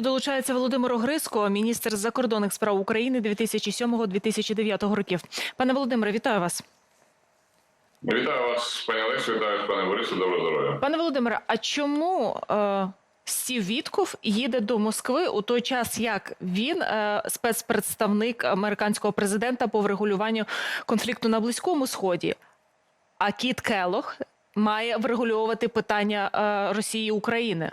Долучається Володимир Огриско, міністр закордонних справ України 2007-2009 років. Пане Володимире, вітаю вас. Вітаю вас, пані Олесю, вітаю вас, пане Борису, доброго здоров'я. Пане Володимире, а чому е, Стів Вітков їде до Москви у той час, як він е, спецпредставник американського президента по врегулюванню конфлікту на Близькому Сході? А Кіт Келох має врегульовувати питання е, Росії і України?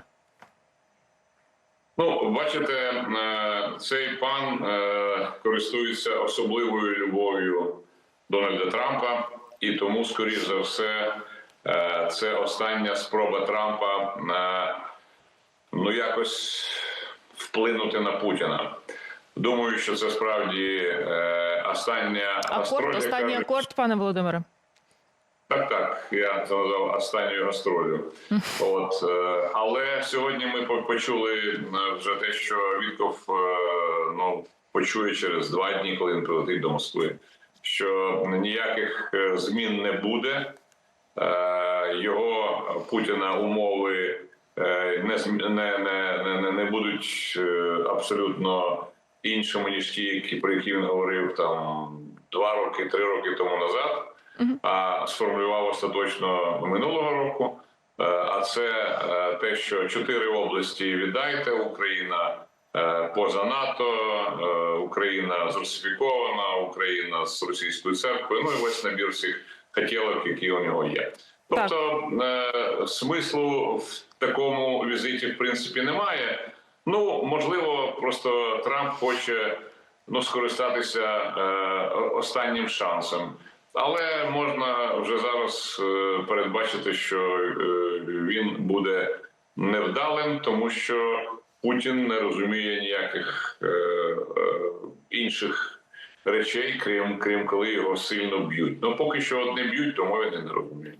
Ну, бачите, е, цей пан е, користується особливою любов'ю Дональда Трампа, і тому, скоріш за все, е, це остання спроба Трампа е, ну якось вплинути на Путіна. Думаю, що це справді остання останній яка- акорд, пане Володимире. Так, так, я це назвав останньою гастролю. От е, але сьогодні ми почули е, вже те, що Вітков е, ну почує через два дні, коли він прилетить до Москви, що ніяких змін не буде. Його Путіна умови не не, не, не, будуть абсолютно іншими ніж ті, які про які він говорив там два роки, три роки тому назад а сформулював остаточно минулого року. Е, А це е, те, що чотири області віддайте Україна е, поза НАТО, Україна зрусифікована, Україна з російською церквою. Ну і весь набір всіх хотілок, які у нього є. Тобто е, смислу в такому візиті в принципі немає. Ну можливо, просто Трамп хоче ну скористатися е, останнім шансом. Але можна вже зараз е, передбачити, що е, він буде невдалим, тому що Путін не розуміє ніяких е, інших речей, крім крім коли його сильно б'ють. Ну поки що от не б'ють, тому він не розуміє.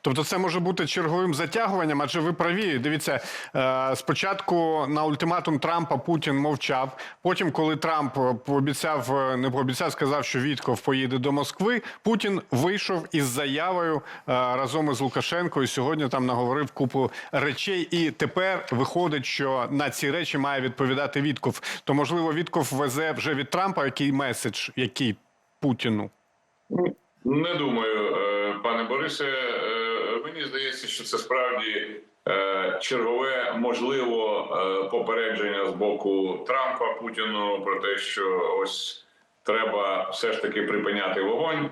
Тобто це може бути черговим затягуванням, адже ви праві. Дивіться, е, спочатку на ультиматум Трампа Путін мовчав. Потім, коли Трамп пообіцяв, е, не пообіцяв, сказав, що Вітков поїде до Москви. Путін вийшов із заявою е, разом із Лукашенко. І сьогодні там наговорив купу речей. І тепер виходить, що на ці речі має відповідати Вітков. То можливо, Вітков везе вже від Трампа який меседж, який Путіну. Не думаю, е, пане Борисе. Е, Мені здається, що це справді е, чергове можливо попередження з боку Трампа Путіну про те, що ось треба все ж таки припиняти вогонь.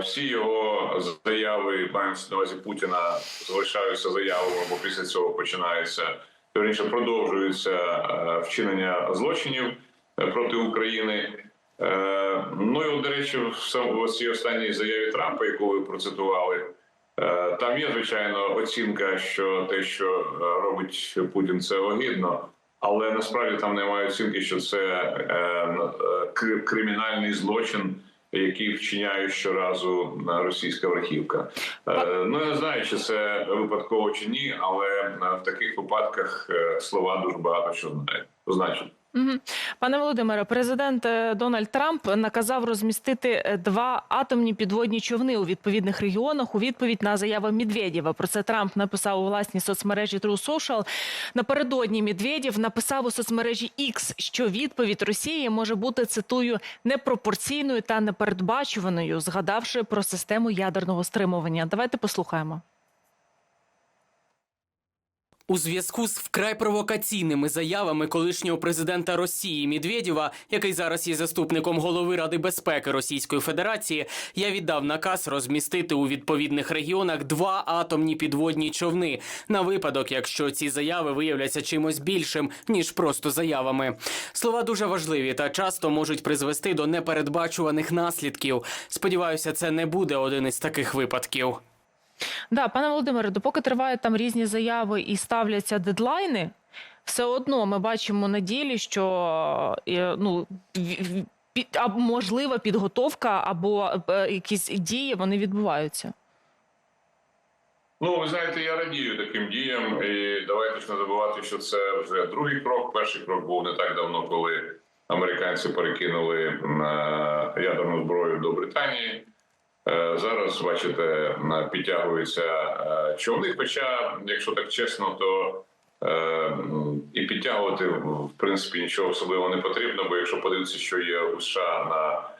Всі його заяви, мається на увазі Путіна, залишаються заявами, бо після цього починається вірніше продовжується вчинення злочинів проти України. Е, Ну і до речі, в цій останній заяві Трампа, яку ви процитували, е, там є звичайно оцінка, що те, що е, робить Путін, це огидно, але насправді там немає оцінки, що це кри- кримінальний злочин. Який вчиняє щоразу російська верхівка, ну я не знаю, чи це випадково чи ні, але в таких випадках слова дуже багато що знають. Пане Володимире, президент е, Дональд Трамп наказав розмістити е, два атомні підводні човни у відповідних регіонах у відповідь на заяви Медведєва. Про це Трамп написав у власній соцмережі True Social. Напередодні Медведєв написав у соцмережі X, що відповідь Росії може бути цитую непропорційною та непередбачуваною, згадавши про систему ядерного стримування. Давайте послухаємо. У зв'язку з вкрай провокаційними заявами колишнього президента Росії Медведєва, який зараз є заступником голови Ради безпеки Російської Федерації, я віддав наказ розмістити у відповідних регіонах два атомні підводні човни на випадок, якщо ці заяви виявляться чимось більшим ніж просто заявами. Слова дуже важливі та часто можуть призвести до непередбачуваних наслідків. Сподіваюся, це не буде один із таких випадків. Да, пане Володимире, допоки тривають там різні заяви і ставляться дедлайни, все одно ми бачимо на ділі, що е, ну в- в- під, а, можлива підготовка або е, якісь дії вони відбуваються. Ну, ви знаєте, я радію таким діям, і давайте ж не забувати, що це вже другий крок. Перший крок був не так давно, коли американці перекинули е, ядерну зброю до Британії. Е, Зараз, бачите, підтягуються е, човни. Хоча, якщо так чесно, то е, і підтягувати в принципі нічого особливого не потрібно, бо якщо подивитися, що є у США на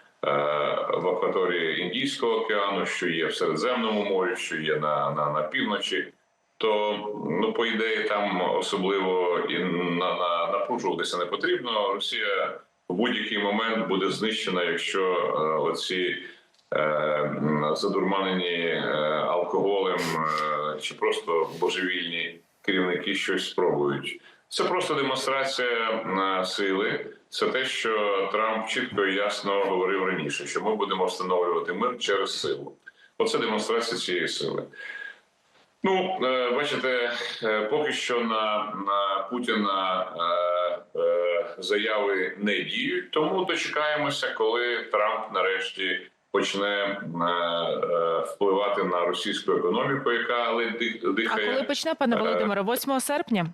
в акваторії Індійського океану, що є в Середземному морі, що є на, на, на півночі, то ну по ідеї там особливо і на, на напружуватися не потрібно. Росія в будь-який момент буде знищена, якщо оці задурманені е, алкоголем е, чи просто божевільні керівники щось спробують. Це просто демонстрація е, сили. Це те, що Трамп чітко і ясно говорив раніше, що ми будемо встановлювати мир через силу. Оце демонстрація цієї сили. Ну, е, бачите, е, поки що на, на Путіна е, е, заяви не діють, тому дочекаємося, коли Трамп нарешті почне е, е, впливати на російську економіку, яка ледь дих- А дихає. коли почне, пане Е, Володимире, 8 серпня?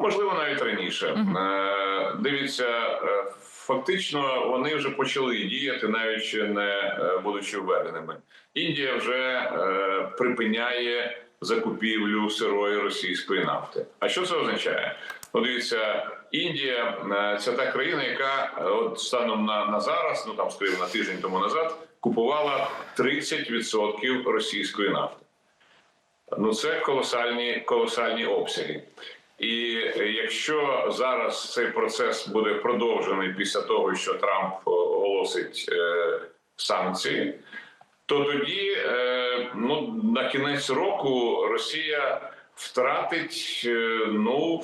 Можливо, навіть раніше. Е, Дивіться, фактично вони вже почали діяти, навіть не будучи введеними. Індія вже припиняє закупівлю сирої російської нафти. А що це означає? Ну, дивіться, Індія це та країна, яка е, от станом на, на зараз, ну там скажімо, на тиждень тому назад, купувала 30% російської нафти. Ну це колосальні, колосальні обсяги. І е, якщо зараз цей процес буде продовжений після того, що Трамп е, оголосить е, санкції, то тоді е, ну, на кінець року Росія втратить е, ну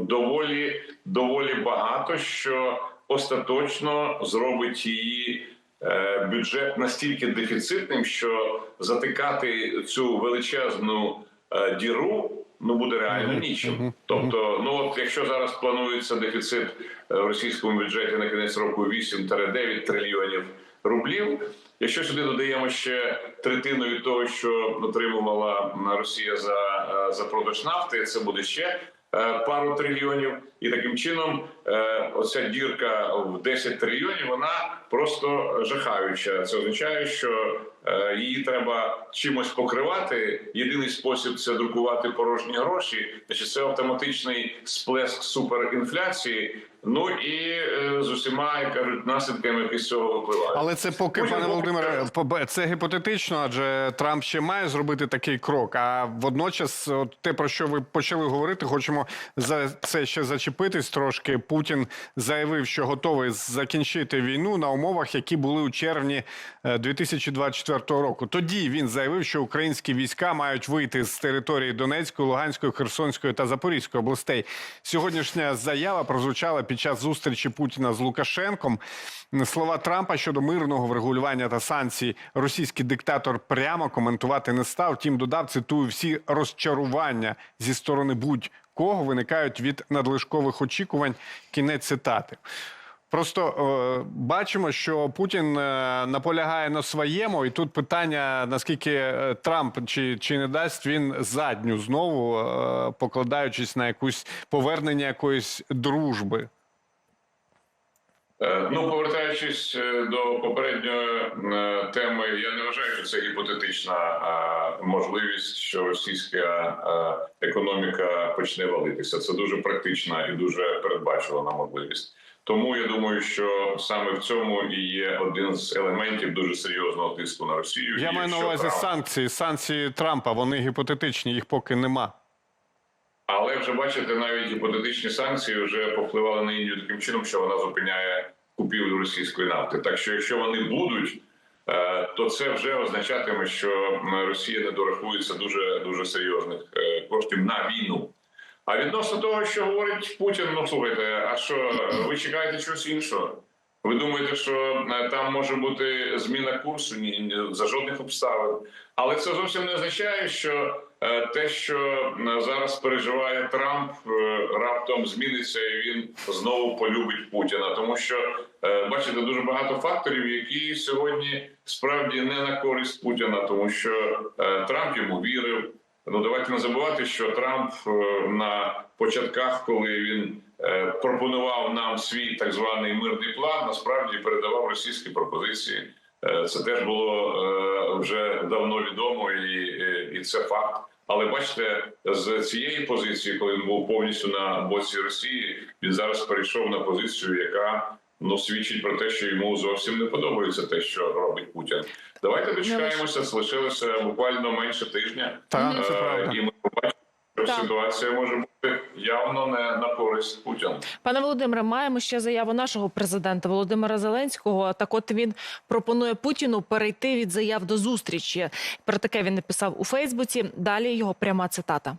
доволі, доволі багато, що остаточно зробить її е, бюджет настільки дефіцитним, що затикати цю величезну е, діру ну буде реально нічим. Тобто, ну от якщо зараз планується дефіцит е, в російському бюджеті на кінець року 8-9 трильйонів рублів. Якщо сюди додаємо ще третину від того, що отримувала Росія за, е, за продаж нафти, це буде ще е, пару трильйонів, і таким чином е, оця дірка в 10 трильйонів вона просто жахаюча. Це означає, що її треба чимось покривати. Єдиний спосіб це друкувати порожні гроші. Значить, це автоматичний сплеск суперінфляції. Ну і е, з усіма як кажуть наслідками, які з цього випливають. Але це поки, пане Володимире, це гіпотетично, адже Трамп ще має зробити такий крок. А водночас, от те про що ви почали говорити, хочемо за це ще зачепитись трошки. Путін заявив, що готовий закінчити війну на умовах, які були у червні е, 2024 року. Тоді він заявив, що українські війська мають вийти з території Донецької, Луганської, Херсонської та Запорізької областей. Сьогоднішня заява прозвучала під час зустрічі Путіна з Лукашенком. Слова Трампа щодо мирного врегулювання та санкцій російський диктатор прямо коментувати не став. Втім, додав цитую всі розчарування зі сторони будь-кого виникають від надлишкових очікувань. Кінець цитати. Просто е, бачимо, що Путін е, наполягає на своєму, і тут питання: наскільки е, Трамп чи, чи не дасть він задню знову, е, покладаючись на якусь повернення якоїсь дружби. Е, Ну, повертаючись е, до попередньої е, теми, я не вважаю, що це гіпотетична можливість, що російська економіка почне валитися. Це дуже практична і дуже передбачувана можливість. Тому я думаю, що саме в цьому і є один з елементів дуже серйозного тиску на Росію. Я маю на увазі Трамп- санкції. Санкції Трампа вони гіпотетичні, їх поки нема. Але вже бачите, навіть гіпотетичні санкції вже повпливали на Індію таким чином, що вона зупиняє купівлю російської нафти. Так що, якщо вони будуть, е, то це вже означатиме, що Росія не дорахується дуже дуже серйозних е, коштів на війну. А відносно того, що говорить Путін, ну слухайте, а що ви чекаєте чогось іншого? Ви думаєте, що е, там може бути зміна курсу? Ні, за жодних обставин. Але це зовсім не означає, що те, що е, зараз переживає Трамп, е, раптом зміниться і він знову полюбить Путіна. Тому що е, бачите, дуже багато факторів, які сьогодні справді не на користь Путіна, тому що е, Трамп йому вірив. Ну давайте не забувати, що Трамп е, на початках, коли він е, пропонував нам свій так званий мирний план, насправді передавав російські пропозиції. Е, Це теж було е, вже давно відомо, і, і- і це факт. Але бачите, з цієї позиції, коли він був повністю на боці Росії, він зараз перейшов на позицію, яка ну свідчить про те, що йому зовсім не подобається те, що робить Путін. Давайте дочекаємося. Залишилося буквально менше тижня, Так, це Е, правда. і ми побачимо, Так. ситуація може бути явно не на користь Путіна. Пане Володимире, маємо ще заяву нашого президента Володимира Зеленського. Так, от він пропонує Путіну перейти від заяв до зустрічі. Про таке він написав у Фейсбуці. Далі його пряма цитата.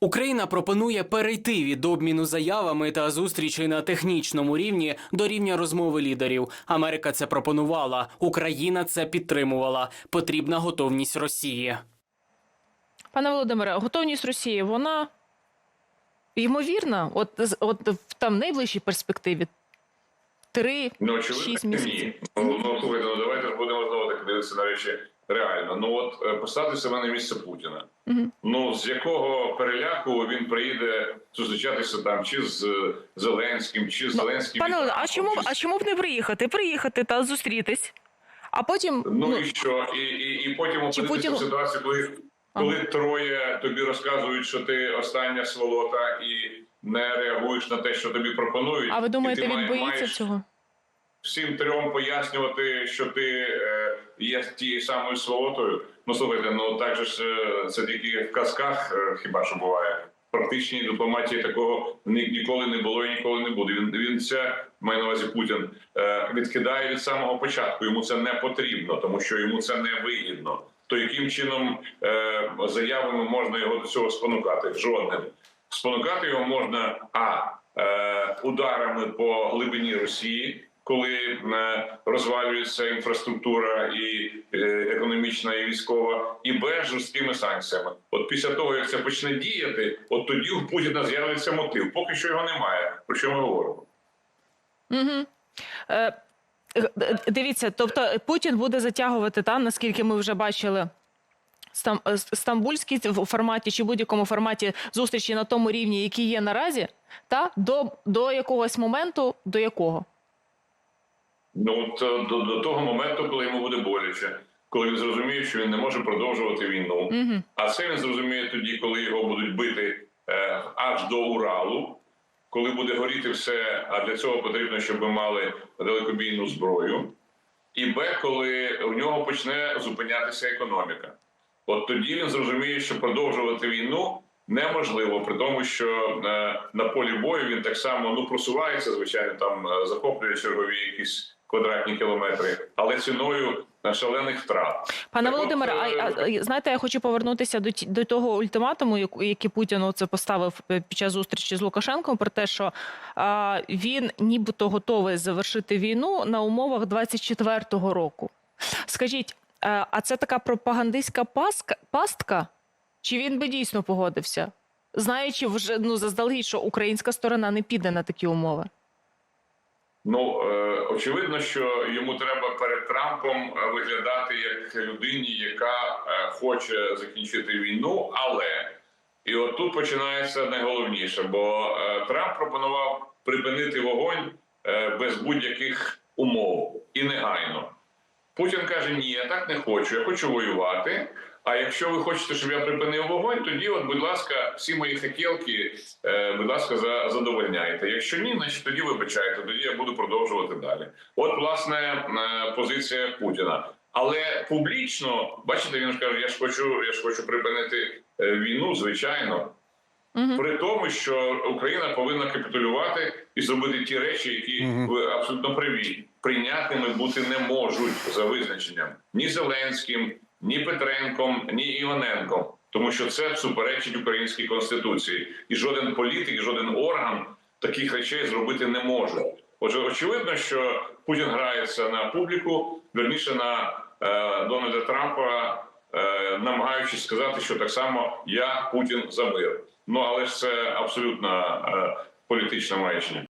Україна пропонує перейти від обміну заявами та зустрічей на технічному рівні до рівня розмови лідерів. Америка це пропонувала, Україна це підтримувала. Потрібна готовність Росії. Пане Володимире, готовність Росії, вона ймовірна? От, от в там найближчій перспективі. Три, ну, місяців. ні. Ну, ну слухайте, ну давайте будемо знову так дивитися на речі реально. Ну от е, поставте себе на місце Путіна. Мгм. Ну з якого переляку він приїде зустрічатися там чи з Зеленським, чи з Зеленським. Пане а чому, чи а чому б не приїхати? Приїхати та зустрітись. А потім Ну і що? І, і, і потім опинитися Путін- в ситуації, коли, коли троє тобі розказують, що ти остання сволота і не реагуєш на те, що тобі пропонують. а ви думаєте, він має- боїться маєш цього? всім трьом пояснювати, що ти е, є тією самою сволотою. Ну слухайте, ну так же ж е, це тільки в казках е, хіба що буває. Практичній дипломатії такого ні, ніколи не було і ніколи не буде. Він він це має на увазі Путін е, відкидає від самого початку. Йому це не потрібно, тому що йому це не вигідно. То яким чином е, заявами можна його до цього спонукати? Жодним. Спонукати його можна а е, ударами по глибині Росії, коли е, розвалюється інфраструктура і економічна і військова, і б жорсткими санкціями. От після того як це почне діяти, от тоді у Путіна з'явиться мотив. Поки що його немає. Про що ми говоримо? Угу. Е, дивіться, тобто Путін буде затягувати там, наскільки ми вже бачили. Е, стамбульській в форматі чи будь-якому форматі зустрічі на тому рівні, який є наразі, та до, до якогось моменту, до якого? Ну от е, до, до того моменту, коли йому буде боляче, коли він зрозуміє, що він не може продовжувати війну. Угу. А це він зрозуміє тоді, коли його будуть бити е, аж до Уралу, коли буде горіти все. А для цього потрібно, щоб ми мали далекобійну зброю. І Б, коли у нього почне зупинятися економіка. От тоді він зрозуміє, що продовжувати війну неможливо, при тому, що е, на полі бою він так само ну просувається, звичайно, там е, захоплює чергові якісь квадратні кілометри, але ціною шалених втрат. Пане Так Володимире, а, е, а, а, знаєте, я хочу повернутися до, до того ультиматуму, який Путін оце поставив е, під час зустрічі з Лукашенком, про те, що а, він нібито готовий завершити війну на умовах 24-го року. Скажіть, е, а це така пропагандистська пастка, пастка? Чи він би дійсно погодився? Знаючи вже ну заздалегідь, що українська сторона не піде на такі умови. Ну е, очевидно, що йому треба перед Трампом е, виглядати як людині, яка е, хоче закінчити війну, але і от тут починається найголовніше, бо е, Трамп пропонував припинити вогонь без будь-яких умов і негайно. Путін каже: Ні, я так не хочу, я хочу воювати. А якщо ви хочете, щоб я припинив вогонь, тоді, от, будь ласка, всі мої хотілки, е, будь ласка, за, задовольняйте. Якщо ні, значить тоді вибачайте, тоді я буду продовжувати далі. От, власне, е, позиція Путіна. Але публічно, бачите, він ж каже: я ж хочу, я ж хочу припинити е, війну, звичайно. Угу. При тому, що Україна повинна капітулювати і зробити ті речі, які ви абсолютно праві, прийнятними бути не можуть за визначенням ні Зеленським, ні Петренком, ні Іваненком, тому що це суперечить українській конституції, і жоден політик, жоден орган таких речей зробити не може. Отже, очевидно, що Путін грається на публіку, верніше на е, Дональда Трампа, е, намагаючись сказати, що так само я Путін за мир. Ну але ж це абсолютно е, політична маячня.